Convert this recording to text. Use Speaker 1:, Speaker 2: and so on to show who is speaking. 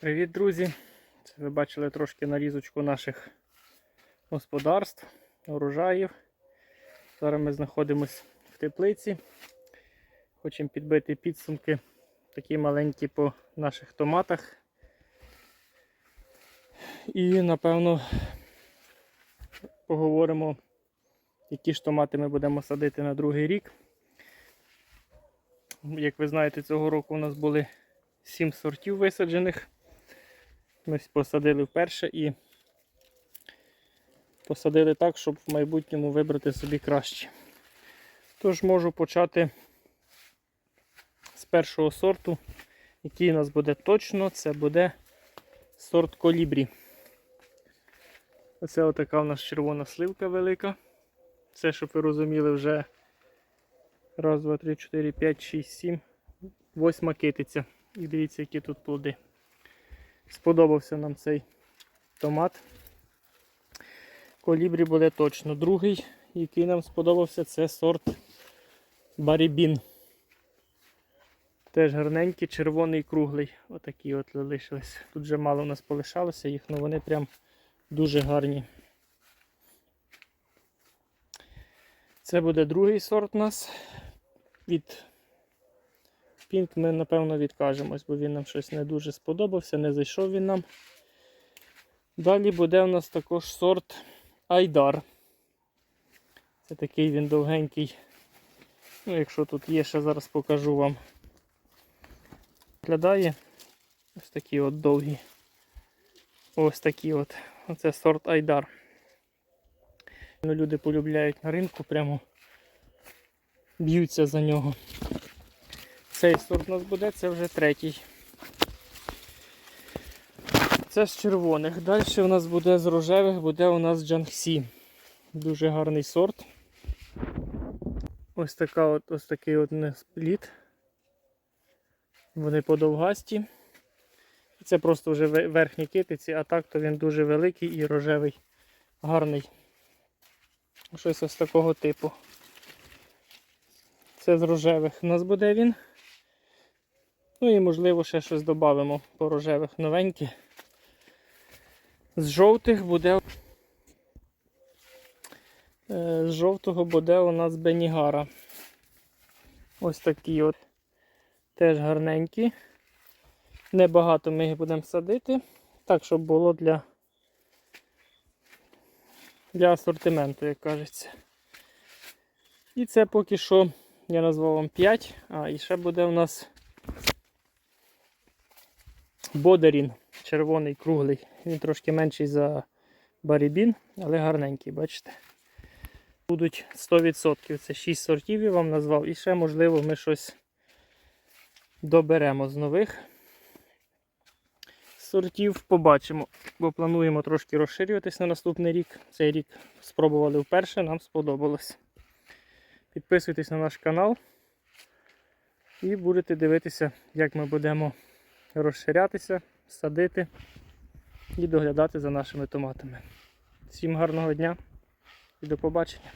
Speaker 1: Привіт, друзі! Це ви бачили трошки нарізочку наших господарств, урожаїв. Зараз ми знаходимося в теплиці. Хочемо підбити підсумки такі маленькі по наших томатах. І напевно поговоримо, які ж томати ми будемо садити на другий рік. Як ви знаєте, цього року у нас були 7 сортів висаджених. Ми посадили вперше і посадили так, щоб в майбутньому вибрати собі краще. Тож можу почати з першого сорту, який у нас буде точно, це буде сорт колібрі. Оце отака у нас червона сливка велика. Це, щоб ви розуміли, вже раз, два, три, чотири, п'ять, шість, сім, восьма китиця. І дивіться, які тут плоди. Сподобався нам цей томат. Колібрі буде точно. Другий, який нам сподобався, це сорт Барібін. Теж гарненький, червоний круглий. Отакі от залишились. Тут вже мало у нас полишалося їх, але вони прям дуже гарні. Це буде другий сорт у нас. Від Пінк ми, напевно, відкажемось, бо він нам щось не дуже сподобався, не зайшов він нам. Далі буде у нас також сорт Айдар. Це такий він довгенький. Ну, якщо тут є, ще зараз покажу вам. Виглядає ось такі от довгі. Ось такі от. Оце сорт Айдар. Ну, Люди полюбляють на ринку, прямо б'ються за нього. Цей сорт у нас буде, це вже третій. Це з червоних. Далі у нас буде з рожевих, буде у нас Джангсі. Дуже гарний сорт. Ось така от, ось такий от плід. Вони подовгасті. Це просто вже верхні китиці, а так то він дуже великий і рожевий, гарний. Щось ось такого типу. Це з рожевих у нас буде він. Ну і можливо ще щось додамо по рожевих новеньке. З жовтих буде. Е, З жовтого буде у нас Бенігара. Ось такі от. Теж гарненькі. Небагато ми їх будемо садити. Так, щоб було для для асортименту, як кажеться. І це поки що я назвав вам 5, а і ще буде у нас Бодарін червоний, круглий. Він трошки менший за барібін, але гарненький, бачите? Будуть 100%. Це 6 сортів я вам назвав. І ще, можливо, ми щось доберемо з нових сортів. Побачимо, бо плануємо трошки розширюватись на наступний рік. Цей рік спробували вперше, нам сподобалось. Підписуйтесь на наш канал і будете дивитися, як ми будемо розширятися, садити і доглядати за нашими томатами. Всім гарного дня і до побачення!